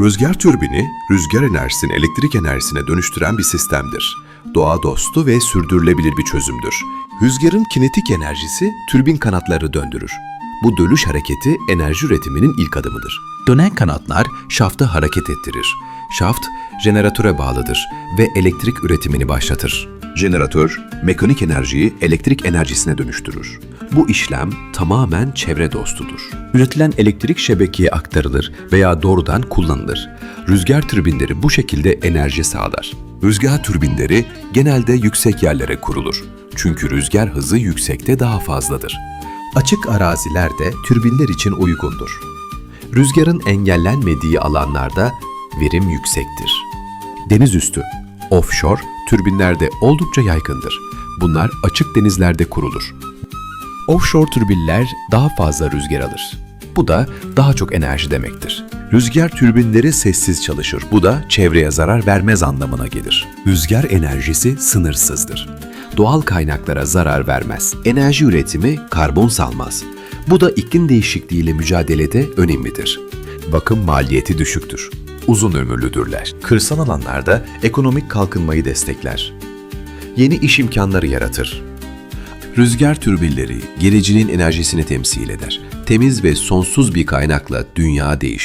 Rüzgar türbini, rüzgar enerjisini elektrik enerjisine dönüştüren bir sistemdir. Doğa dostu ve sürdürülebilir bir çözümdür. Rüzgarın kinetik enerjisi türbin kanatları döndürür. Bu dönüş hareketi enerji üretiminin ilk adımıdır. Dönen kanatlar şaftı hareket ettirir. Şaft jeneratöre bağlıdır ve elektrik üretimini başlatır. Jeneratör, mekanik enerjiyi elektrik enerjisine dönüştürür. Bu işlem tamamen çevre dostudur. Üretilen elektrik şebekeye aktarılır veya doğrudan kullanılır. Rüzgar türbinleri bu şekilde enerji sağlar. Rüzgar türbinleri genelde yüksek yerlere kurulur. Çünkü rüzgar hızı yüksekte daha fazladır. Açık arazilerde türbinler için uygundur. Rüzgarın engellenmediği alanlarda verim yüksektir. Deniz üstü, offshore türbinlerde oldukça yaygındır. Bunlar açık denizlerde kurulur. Offshore türbinler daha fazla rüzgar alır. Bu da daha çok enerji demektir. Rüzgar türbinleri sessiz çalışır. Bu da çevreye zarar vermez anlamına gelir. Rüzgar enerjisi sınırsızdır. Doğal kaynaklara zarar vermez. Enerji üretimi karbon salmaz. Bu da iklim değişikliğiyle mücadelede önemlidir. Bakım maliyeti düşüktür. Uzun ömürlüdürler. Kırsal alanlarda ekonomik kalkınmayı destekler. Yeni iş imkanları yaratır. Rüzgar türbinleri geleceğin enerjisini temsil eder. Temiz ve sonsuz bir kaynakla dünya değişiyor.